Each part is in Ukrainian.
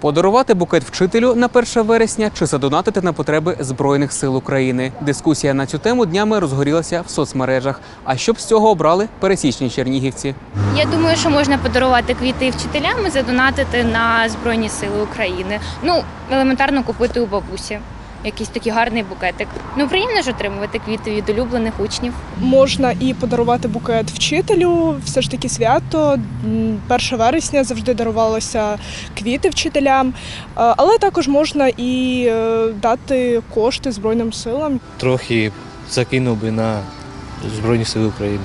Подарувати букет вчителю на 1 вересня чи задонатити на потреби збройних сил України. Дискусія на цю тему днями розгорілася в соцмережах. А щоб з цього обрали пересічні чернігівці? Я думаю, що можна подарувати квіти вчителям і задонатити на збройні сили України. Ну елементарно купити у бабусі. Якийсь такий гарний букетик. Ну, приємно ж отримувати квіти від улюблених учнів. Можна і подарувати букет вчителю, все ж таки свято. М, 1 вересня завжди дарувалося квіти вчителям, Е, але також можна і е, дати кошти Збройним силам. трохи закинув би на Збройні Сили України.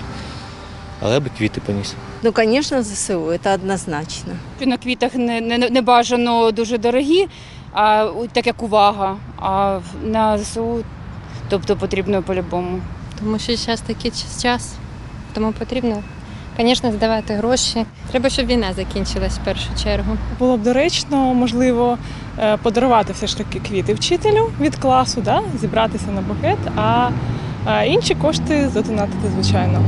Але би квіти поніс. Ну, звісно, ЗСУ, це однозначно. на квітах не, не, не бажано дуже дорогі, а так як увага. А на ЗСУ тобто потрібно по-любому. тому що зараз такий час- час, тому потрібно, звісно, здавати гроші. Треба, щоб війна закінчилась в першу чергу. Було б доречно, можливо, е, подарувати все ж таки квіти вчителю від класу, да? зібратися на букет, а інші кошти задонатити, звичайно.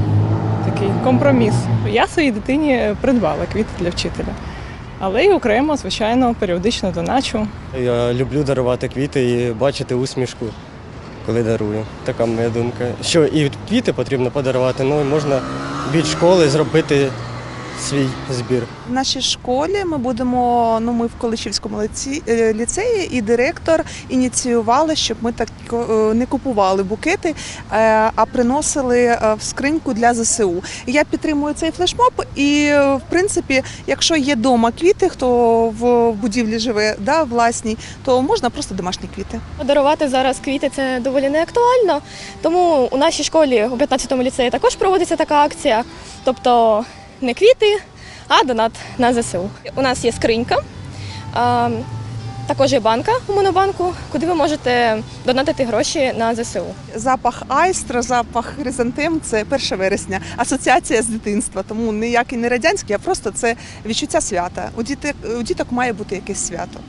Такий компроміс. Я своїй дитині придбала квіти для вчителя. Але й окремо, звичайно, періодично доначу. Я люблю дарувати квіти і бачити усмішку, коли дарую. Така моя думка. Що і квіти потрібно подарувати, ну і можна від школи зробити свій збір. В нашій школі ми будемо. Ну, ми в Количівському лиці- е, ліцеї, і директор ініціювали, щоб ми так е, не купували букети, е, а приносили в скриньку для ЗСУ. Я підтримую цей флешмоб. І в принципі, якщо є дома квіти, хто в будівлі живе, да, власній, то можна просто домашні квіти. Подарувати зараз квіти це доволі не актуально. Тому у нашій школі у 15-му ліцеї також проводиться така акція. Тобто не квіти, а донат на ЗСУ. У нас є скринька, також є банка у монобанку, куди ви можете донатити гроші на ЗСУ. Запах айстра, запах хризантем це 1 вересня. Асоціація з дитинства. Тому ніякий не радянський, а просто це відчуття свята. У діток, у діток має бути якесь свято.